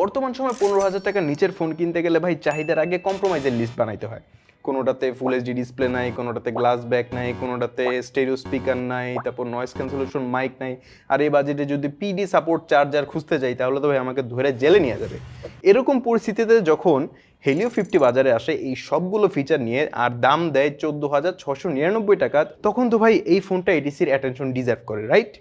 বর্তমান সময় পনেরো হাজার টাকার নিচের ফোন কিনতে গেলে ভাই চাহিদার আগে কম্প্রোমাইজের লিস্ট বানাইতে হয়। কোনোটাতে ফুল এইচডি ডিসপ্লে নাই, কোনোটাতে গ্লাস ব্যাক নাই, কোনোটাতে স্টেরিও স্পিকার নাই, তারপর নয়েজ ক্যান্সেলেশন মাইক নাই। আর এই বাজেটে যদি পিডি সাপোর্ট চার্জার খুঁজতে যাই, তাহলে তো ভাই আমাকে ধরে জেলে নিয়ে যাবে। এরকম পরিস্থিতিতে যখন হেলিও ফিফটি বাজারে আসে, এই সবগুলো ফিচার নিয়ে আর দাম দেয় চোদ্দ হাজার ছশো নিরানব্বই টাকা, তখন তো ভাই এই ফোনটা এটিসির অ্যাটেনশন ডিজার্ভ করে রাইট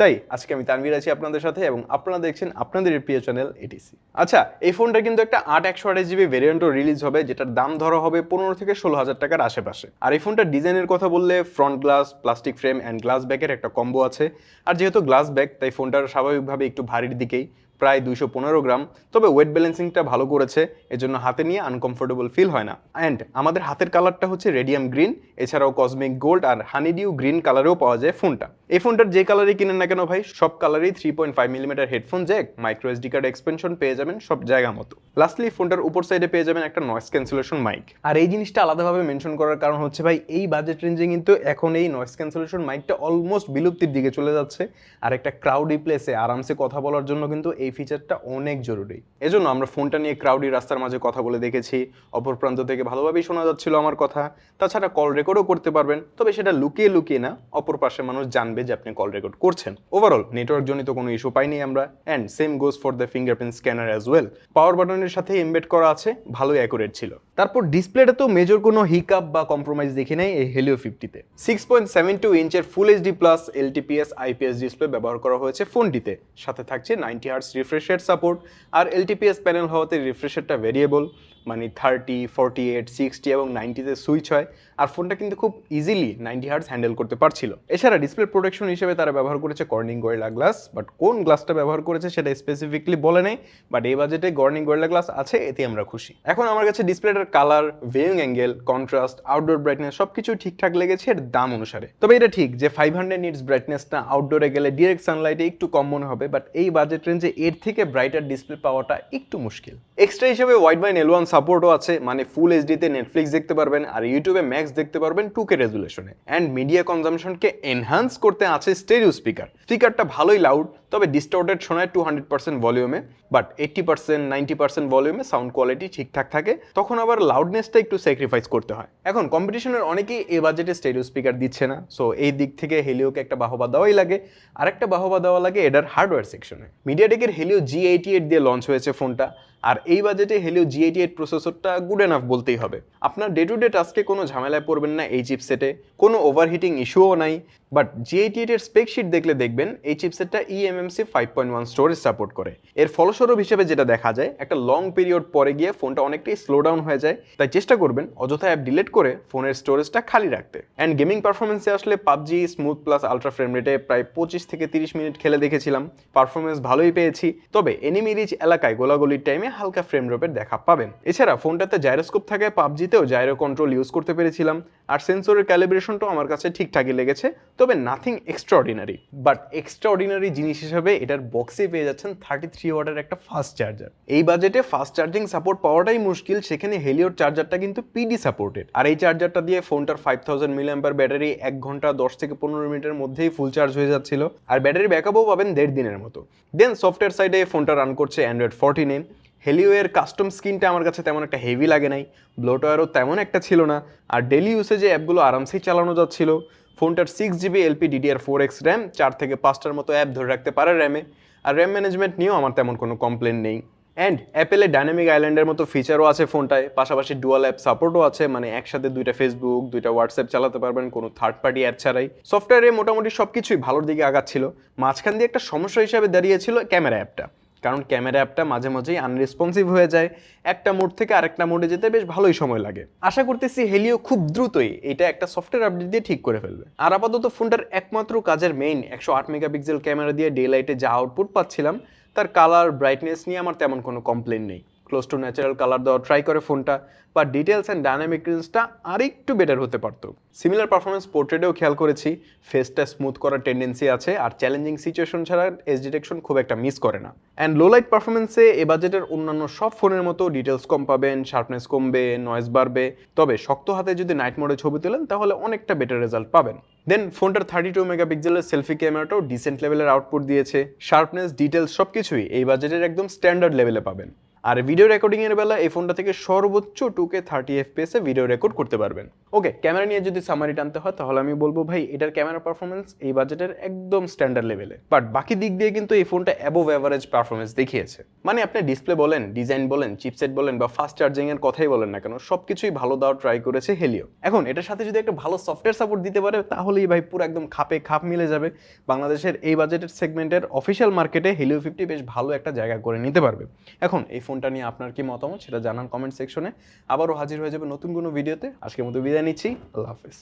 তাই আজকে আমি তানভীর আছি আপনাদের সাথে এবং আপনারা দেখছেন আপনাদের প্রিয় চ্যানেল এটিসি আচ্ছা এই ফোনটা কিন্তু একটা আট একশো আঠাশ জিবি ভেরিয়েন্টও রিলিজ হবে, যেটার দাম ধরা হবে পনেরো থেকে ষোলো হাজার টাকার আশেপাশে। আর এই ফোনটার ডিজাইনের কথা বললে front glass plastic frame and glass ব্যাগের একটা কম্বো আছে। আর যেহেতু গ্লাস ব্যাগ তাই ফোনটার স্বাভাবিকভাবে একটু ভারীর দিকেই। প্রায় দুইশো পনেরো গ্রাম। তবে ওয়েট ব্যালেন্সিংটা ভালো করেছে, এজন্য হাতে নিয়ে আনকমফোর্টেবল ফিল হয় না। অ্যান্ড আমাদের হাতের কালারটা হচ্ছে রেডিয়াম গ্রিন এছাড়াও কসমিক গোল্ড আর হানিডিউ গ্রিন কালারেও পাওয়া যায় ফোনটা। এই ফোনটার যে কালারই কিনেন না কেন ভাই, সব কালারই three point five millimetre headphone jack micro SD card expansion পেয়ে যাবেন সব জায়গা মতো। লাস্টলি ফোনটার উপর সাইডে পেয়ে যাবেন একটা নয়েস ক্যান্সেলেশন মাইক আর এই জিনিসটা আলাদাভাবে মেনশন করার কারণ হচ্ছে ভাই, এই বাজেট রেঞ্জে কিন্তু এখন এই নয়েস ক্যান্সেলেশন মাইকটা অলমোস্ট বিলুপ্তির দিকে চলে যাচ্ছে। আর একটা ক্রাউডি প্লেসে আরামসে কথা বলার জন্য কিন্তু এই ফিচারটা অনেক জরুরি। এজন্য আমরা ফোনটা নিয়ে ক্রাউডি রাস্তার মাঝে কথা বলে দেখেছি, অপর প্রান্ত থেকে ভালোভাবেই শোনা যাচ্ছিল আমার কথা। তাছাড়া কল রেকর্ডও করতে পারবেন, তবে সেটা লুকিয়ে লুকিয়ে না, অপর পাশে মানুষ জানবে যে আপনি কল রেকর্ড করছেন। ওভারঅল নেটওয়ার্ক জনিত কোনো ইস্যু পাইনি আমরা and same goes for the fingerprint scanner as well power বাটনের সাথে এমবেড করা আছে, ভালো অ্যাকুরেট ছিল। তারপর ডিসপ্লেটা তো মেজর কোনো হিকআপ বা কম্প্রোমাইজ দেখি নাই এই হেলিও ফিফটিতে six point seven two ইঞ্চের full HD plus LTPS IPS display ব্যবহার করা হয়েছে ফোনটিতে সাথে থাকছে নাইনটি হার্টস রিফ্রেশের সাপোর্ট আর এলটিপিএস প্যানেল হওয়াতে রিফ্রেশারটা ভেরিয়েবল মানে থার্টি ফোরটি এইট সিক্সটি এবং নাইনটিতে সুইচ হয়। আর ফোনটা কিন্তু খুব ইজিলি নাইনটি হার্টস হ্যান্ডেল করতে পারছিল। এছাড়া ডিসপ্লে প্রোটেকশন হিসেবে তারা ব্যবহার করেছে কর্নিং গোয়েলা গ্লাস বাট কোন গ্লাসটা ব্যবহার করেছে সেটা স্পেসিফিকলি বলে নেই বাট এই বাজেটে কর্নিং গোয়েলা গ্লাস আছে এতে আমরা খুশি। এখন আমার কাছে ডিসপ্লেটার colour viewing angle contrast outdoor brightness সব কিছু ঠিকঠাক লেগেছে এর দাম অনুসারে। তবে এটা ঠিক যে ফাইভ হান্ড্রেড নিটস ব্রাইটনেসটা আউটডোরে গেলে ডিরেক্ট সানলাইটে একটু কম মনে হবে বাট এই বাজেট রেঞ্জে এর থেকে ব্রাইটার ডিসপ্লে পাওয়াটা একটু মুশকিল। এক্সট্রা হিসেবে ওয়াইড বাইন এল ওয়ান সাপোর্টও আছে মানে ফুল এইচডিতে নেটফ্লিক্স দেখতে পারবেন আর ইউটিউবে ম্যাক্স দেখতে পারবেন টু কে রেজুলেশনে অ্যান্ড মিডিয়া কনজামশনকে এনহান্স করতে আছে স্টেরিও স্পিকার স্পিকারটা ভালোই লাউড তবে ডিস্টার্টেড শোনায় two hundred percent ভলিউমে but eighty percent ninety percent ভলিউমে sound quality ঠিকঠাক থাকে। তখন আবার লাউডনেসটা একটু স্যাক্রিফাইস করতে হয়। এখন কম্পিটিশনের অনেকেই এ বাজেটে স্টেরিও স্পিকার দিচ্ছে না। সো এই দিক থেকে হেলিওকে একটা বাহবা দেওয়াই লাগে। আরেকটা বাহবা দেওয়া লাগে এটার হার্ডওয়্যার সেকশনে মিডিয়াটেকের হেলিও জি এইটি এইট দিয়ে লঞ্চ হয়েছে ফোনটা আর এই বাজেটে হেলিও জি এইটি এইট প্রসেসরটা গুড এনাফ বলতেই হবে। আপনার ডে টু ডে টাস্কে কোনো ঝামেলায় পড়বেন না এই চিপসেটে কোনো ওভারহিটিং ইস্যুও নাই। বাট জি এইটি এইটের স্পেকশিট দেখলে দেখবেন এই চিপসেটটা eMMC five point one storage support করে। এর ফলস্বরূপ হিসেবে যেটা দেখা যায়, একটা লং পিরিয়ড পরে গিয়ে ফোনটা অনেকটাই স্লো ডাউন হয়ে যায়। তাই চেষ্টা করবেন অযথা অ্যাপ ডিলিট করে ফোনের স্টোরেজটা খালি রাখতে। অ্যান্ড গেমিং পারফরমেন্সে আসলে PUBG smooth plus ultra frame রেটে প্রায় পঁচিশ থেকে তিরিশ মিনিট খেলে দেখেছিলাম। পারফরমেন্স ভালোই পেয়েছি। তবে এনিমি রিচ এলাকায় গোলাগুলির টাইমে হালকা ফ্রেম ড্রপের দেখা পাবেন। এছাড়া ফোনটাতে জাইরোস্কোপ থাকে, পাবজিতেও জাইরো কন্ট্রোল ইউজ করতে পেরেছিলাম। আর সেন্সরের ক্যালিব্রেশনটাও আমার কাছে ঠিকঠাকই লেগেছে। তবে নাথিং এক্সট্রাঅর্ডিনারি বাট এক্সট্রাঅর্ডিনারি জিনিস হিসেবে এটার বক্সে পেয়ে যাচ্ছেন থার্টি থ্রি ওয়াটের একটা ফাস্ট চার্জার এই বাজেটে ফাস্ট চার্জিং সাপোর্ট পাওয়াটাই মুশকিল, সেখানে হেলিওর চার্জারটা কিন্তু পিডি সাপোর্টেড আর এই চার্জারটা দিয়ে ফোনটার ফাইভ থাউজেন্ড মিলিয়াম্পার ব্যাটারি এক ঘণ্টা দশ থেকে পনেরো মিনিটের মধ্যেই ফুল চার্জ হয়ে যাচ্ছিল। আর ব্যাটারি ব্যাকআপও পাবেন দেড় দিনের মতো। দেন সফটওয়্যার সাইডে ফোনটা রান করছে অ্যান্ড্রয়েড ফোরটিনে হেলিও এর কাস্টম স্ক্রিনটা আমার কাছে তেমন একটা হেভি লাগে নাই। ব্লোটওয়ারও তেমন একটা ছিল না। আর ডেলি ইউসেজে অ্যাপগুলো আরামসেই চালানো যাচ্ছিল। ফোনটার six GB LP DDR four X RAM চার থেকে পাঁচটার মতো অ্যাপ ধরে রাখতে পারে র্যামে আর র্যাম ম্যানেজমেন্ট নিয়েও আমার তেমন কোনো কমপ্লেন নেই। অ্যান্ড অ্যাপেলের ডাইনামিক আইল্যান্ডের মতো ফিচারও আছে ফোনটায়। পাশাপাশি ডুয়াল অ্যাপ সাপোর্টও আছে। মানে একসাথে দুইটা ফেসবুক দুইটা হোয়াটসঅ্যাপ চালাতে পারবেন, কোনো থার্ড পার্টি অ্যাপ ছাড়াই। সফটওয়্যারে মোটামুটি সব কিছুই ভালোর দিকে আগাচ্ছিল। মাঝখান দিয়ে একটা সমস্যা হিসাবে দাঁড়িয়েছিল ক্যামেরা অ্যাপটা কারণ ক্যামেরা অ্যাপটা মাঝে মাঝেই আনরেসপন্সিভ হয়ে যায়। একটা মোড থেকে আরেকটা মোডে যেতে বেশ ভালোই সময় লাগে। আশা করতেছি হেলিও খুব দ্রুতই এটা একটা সফটওয়্যার আপডেট দিয়ে ঠিক করে ফেলবে। আর আপাতত ফোনটার একমাত্র কাজের মেইন একশো আট মেগাপিক্সেল ক্যামেরা দিয়ে ডে লাইটে যা আউটপুট পাচ্ছিলাম, তার কালার ব্রাইটনেস নিয়ে আমার তেমন কোনো কমপ্লেন নেই। ক্লোজ টু ন্যাচারাল কালার দেওয়া ট্রাই করে ফোনটা বা ডিটেলস অ্যান্ড ডাইনামিক রেঞ্জটা আরেকটু বেটার হতে পারতো। সিমিলার পারফরমেন্স পোর্ট্রেটেও খেয়াল করেছি ফেসটা স্মুথ করার টেন্ডেন্সি আছে, আর চ্যালেঞ্জিং সিচুয়েশন ছাড়া এস ডিটেকশন খুব একটা মিস করে না। অ্যান্ড লো লাইট পারফরমেন্সে এ বাজেটের অন্যান্য সব ফোনের মতো ডিটেলস কম পাবেন শার্পনেস কমবে নয়েজ বাড়বে। তবে শক্ত হাতে যদি নাইট মোডে ছবি তোলেন, তাহলে অনেকটা বেটার রেজাল্ট পাবেন। দেন ফোনটার থার্টি টু মেগাপিক্সেলের সেলফি ক্যামেরাটাও ডিসেন্ট লেভেলের আউটপুট দিয়েছে। শার্পনেস ডিটেলস সব কিছুই এই বাজেটের একদম স্ট্যান্ডার্ড লেভেলে পাবেন। আর ভিডিও রেকর্ডিংয়ের বেলা এই ফোনটা থেকে সর্বোচ্চ টুকে থার্টি এফপিএস ভিডিও রেকর্ড করতে পারবেন। ওকে ক্যামেরা নিয়ে যদি সামারি টানতে হয়, তাহলে আমি বলব, ভাই, এটার ক্যামেরা পারফরমেন্স এই বাজেটের একদম স্ট্যান্ডার্ড লেভেলে বাট বাকি দিক দিয়ে কিন্তু এই ফোনটা অ্যাবোভ অ্যাভারেজ পারফরমেন্স দেখিয়েছে। মানে আপনি ডিসপ্লে বলেন ডিজাইন বলেন চিপসেট বলেন বা ফাস্ট চার্জিং এর কথাই বলেন না কেন, সবকিছুই ভালো দেওয়ার ট্রাই করেছে হেলিও এখন এটার সাথে যদি একটা ভালো সফটওয়্যার সাপোর্ট দিতে পারে, তাহলেই ভাই পুরো একদম খাপে খাপ মিলে যাবে। বাংলাদেশের এই বাজেটের সেগমেন্টের অফিসিয়াল মার্কেটে হেলিও ফিফটি বেশ ভালো একটা জায়গা করে নিতে পারবে। এখন এই ফোনটা নিয়ে আপনার কি মতামত সেটা জানান কমেন্ট সেকশনে আবারও হাজির হয়ে যাবে নতুন কোনো ভিডিওতে আজকের মতো বিদায় নিচ্ছি। আল্লাহ হাফেজ।